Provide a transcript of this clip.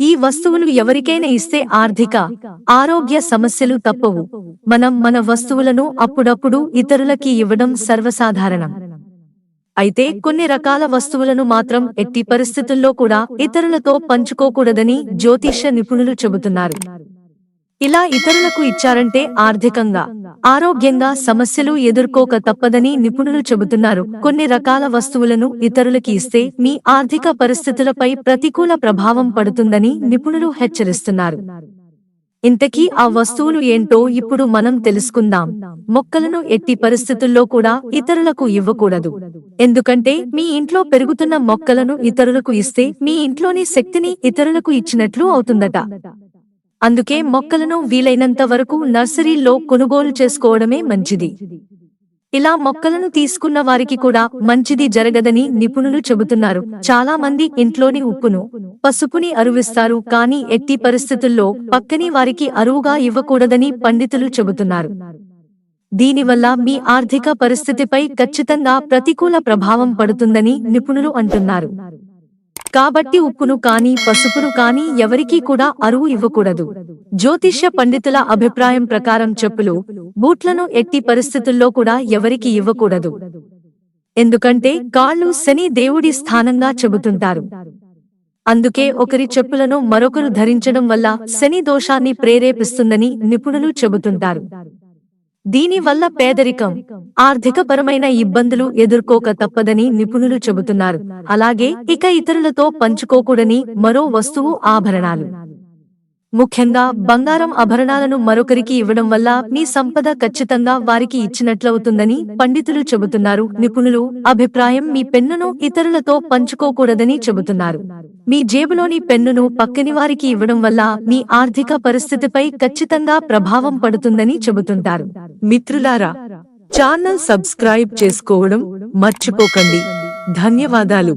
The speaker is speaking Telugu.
ఈ వస్తువులు ఎవరికైనా ఇస్తే ఆర్థిక ఆరోగ్య సమస్యలు తప్పవు. మనం మన వస్తువులను అప్పుడప్పుడు ఇతరులకి ఇవ్వడం సర్వసాధారణం. అయితే కొన్ని రకాల వస్తువులను మాత్రం ఎట్టి పరిస్థితుల్లో కూడా ఇతరులతో పంచుకోకూడదని జ్యోతిష్య నిపుణులు చెబుతున్నారు. ఇలా ఇతరులకు ఇచ్చారంటే ఆర్థికంగా ఆరోగ్యంగా సమస్యలు ఎదుర్కోక తప్పదని నిపుణులు చెబుతున్నారు. కొన్ని రకాల వస్తువులను ఇతరులకి ఇస్తే మీ ఆర్థిక పరిస్థితులపై ప్రతికూల ప్రభావం పడుతుందని నిపుణులు హెచ్చరిస్తున్నారు. ఇంతకీ ఆ వస్తువులు ఏంటో ఇప్పుడు మనం తెలుసుకుందాం. మొక్కలను ఎట్టి పరిస్థితుల్లో కూడా ఇతరులకు ఇవ్వకూడదు. ఎందుకంటే మీ ఇంట్లో పెరుగుతున్న మొక్కలను ఇతరులకు ఇస్తే మీ ఇంట్లోని శక్తిని ఇతరులకు ఇచ్చినట్లు అవుతుందట. అందుకే మొక్కలను వీలైనంత వరకు నర్సరీల్లో కొనుగోలు చేసుకోవడమే మంచిది. ఇలా మొక్కలను తీసుకున్న వారికి కూడా మంచిది జరగదని నిపుణులు చెబుతున్నారు. చాలా మంది ఇంట్లోని ఉప్పును పసుపుని అరువిస్తారు కానీ ఎట్టి పరిస్థితుల్లో పక్కని వారికి అరువుగా ఇవ్వకూడదని పండితులు చెబుతున్నారు. దీనివల్ల మీ ఆర్థిక పరిస్థితిపై ఖచ్చితంగా ప్రతికూల ప్రభావం పడుతుందని నిపుణులు అంటున్నారు. కాబట్టి ఉప్పును కానీ పసుపును కానీ ఎవరికీ కూడా అరువు ఇవ్వకూడదు. జ్యోతిష్య పండితుల అభిప్రాయం ప్రకారం చెప్పులు బూట్లను ఎట్టి పరిస్థితుల్లో కూడా ఎవరికి ఇవ్వకూడదు. ఎందుకంటే కాళ్ళు శని దేవుడి స్థానంగా చెబుతుంటారు. అందుకే ఒకరి చెప్పులను మరొకరు ధరించడం వల్ల శని దోషాన్ని ప్రేరేపిస్తుందని నిపుణులు చెబుతుంటారు. దీనివల్ల పేదరికం ఆర్థికపరమైన ఇబ్బందులు ఎదుర్కోక తప్పదని నిపుణులు చెబుతున్నారు. అలాగే ఇక ఇతరులతో పంచుకోకూడని మరో వస్తువు ఆభరణాలు. ముఖ్యంగా బంగారం ఆభరణాలను మరొకరికి ఇవ్వడం వల్ల మీ సంపద ఖచ్చితంగా వారికి ఇచ్చినట్లవుతుందని పండితులు చెబుతున్నారు. నిపుణులు అభిప్రాయం మీ పెన్నును ఇతరులతో పంచుకోకూడదని చెబుతున్నారు. మీ జేబులోని పెన్నును పక్కని వారికి ఇవ్వడం వల్ల మీ ఆర్థిక పరిస్థితిపై ఖచ్చితంగా ప్రభావం పడుతుందని చెబుతుంటారు. మిత్రులారా ఛానల్ సబ్స్క్రైబ్ చేసుకోవడం మర్చిపోకండి. ధన్యవాదాలు.